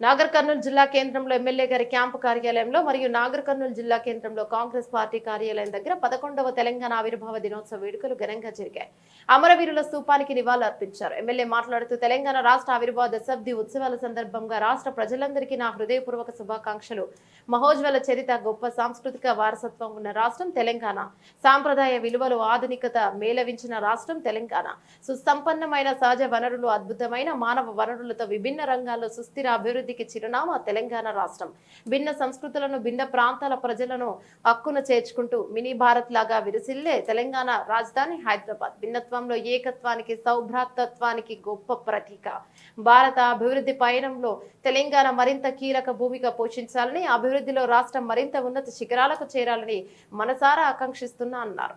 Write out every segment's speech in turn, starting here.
నాగర్ కర్నూలు జిల్లా కేంద్రంలో ఎమ్మెల్యే గారి క్యాంపు కార్యాలయంలో మరియు నాగర్ కర్నూలు జిల్లా కేంద్రంలో కాంగ్రెస్ పార్టీ కార్యాలయం దగ్గర పదకొండవ తెలంగాణ ఆవిర్భావ దినోత్సవ వేడుకలు ఘనంగా జరిగాయి. అమరవీరుల స్థూపానికి నివాళులర్పించారు. ఎమ్మెల్యే మాట్లాడుతూ తెలంగాణ రాష్ట్ర ఆవిర్భావ దశాబ్ది ఉత్సవాల సందర్భంగా రాష్ట్ర ప్రజలందరికీ నా హృదయపూర్వక శుభాకాంక్షలు. మహోజ్వల చరిత గొప్ప సాంస్కృతిక వారసత్వం ఉన్న రాష్ట్రం తెలంగాణ. సాంప్రదాయ విలువలు ఆధునికత మేళవించిన రాష్ట్రం తెలంగాణ. సుసంపన్నమైన సహజ వనరులు అద్భుతమైన మానవ వనరులతో విభిన్న రంగాల్లో సుస్థిర అభివృద్ధికి చిరునామా తెలంగాణ రాష్ట్రం. భిన్న సంస్కృతులను భిన్న ప్రాంతాల ప్రజలను హక్కున చేర్చుకుంటూ మినీ భారత్ లాగా విరిసిల్లే తెలంగాణ రాజధాని హైదరాబాద్. భిన్నత్వంలో ఏకత్వానికి సౌభ్రాతత్వానికి గొప్ప ప్రతీక. భారత అభివృద్ధి పయనంలో తెలంగాణ మరింత కీలక భూమిక పోషించాలని అభివృద్ధిలో రాష్ట్రం మరింత ఉన్నత శిఖరాలకు చేరాలని మనసారా ఆకాంక్షిస్తున్నా అన్నారు.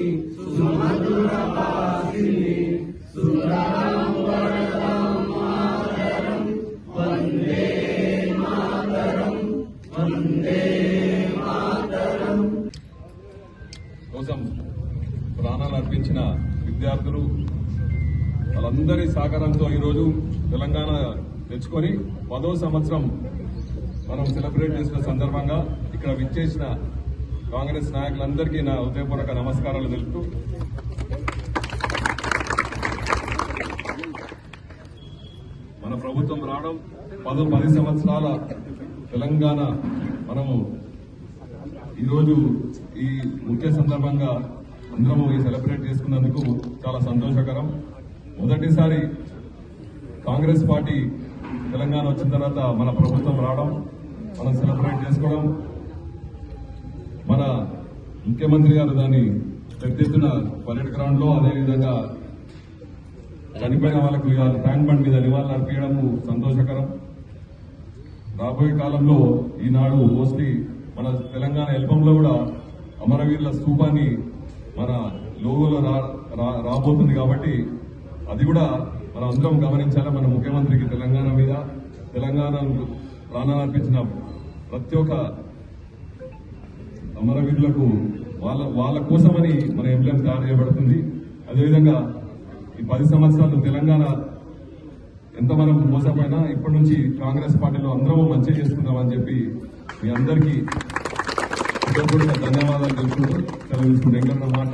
కోసం ప్రాణాలు అర్పించిన విద్యార్థులు వాళ్ళందరి సహకారంతో ఈరోజు తెలంగాణ తెచ్చుకొని పదో సంవత్సరం మనం సెలబ్రేట్ చేసిన సందర్భంగా ఇక్కడ విచ్చేసిన కాంగ్రెస్ నాయకులందరికీ నా హృదయపూర్వక నమస్కారాలు తెలుపుతూ మన ప్రభుత్వం రావడం పదో పది సంవత్సరాల తెలంగాణ మనము ఈరోజు ఈ ముఖ్య సందర్భంగా అందరము ఈ సెలబ్రేట్ చేసుకున్నందుకు చాలా సంతోషకరం. మొదటిసారి కాంగ్రెస్ పార్టీ తెలంగాణ వచ్చిన తర్వాత మన ప్రభుత్వం రావడం మనం సెలబ్రేట్ చేసుకోవడం మన ముఖ్యమంత్రి గారు దాన్ని పెద్ద ఎత్తున పర్యటన గ్రౌండ్ అదేవిధంగా చనిపోయిన వాళ్ళకు ఇవాళ ట్యాంక్ బండ్ మీద నివాళులు అర్పించడము సంతోషకరం. రాబోయే కాలంలో ఈనాడు మోస్ట్లీ మన తెలంగాణ ఎల్పంలో కూడా అమరవీరుల స్థూపాన్ని మన లోగోలో రా- రా- రాబోతుంది కాబట్టి అది కూడా మనం అందరం గమనించాలి. మన ముఖ్యమంత్రికి తెలంగాణ మీద తెలంగాణ ప్రాణాలు అర్పించిన ప్రతి ఒక్క అమరవీరులకు వాళ్ళ వాళ్ళ కోసమని మన ఎంబ్లెం తయారు చేయబడుతుంది. అదేవిధంగా ఈ పది సంవత్సరాలు తెలంగాణ ఎంతవరకు మోసపోయినా ఇప్పటి నుంచి కాంగ్రెస్ పార్టీలో అందరం మంచిగా చేసుకుందామని చెప్పి మీ అందరికీ ధన్యవాదాలు తెలుసుకుంటూ సెలవు తీసుకుంటూ మాట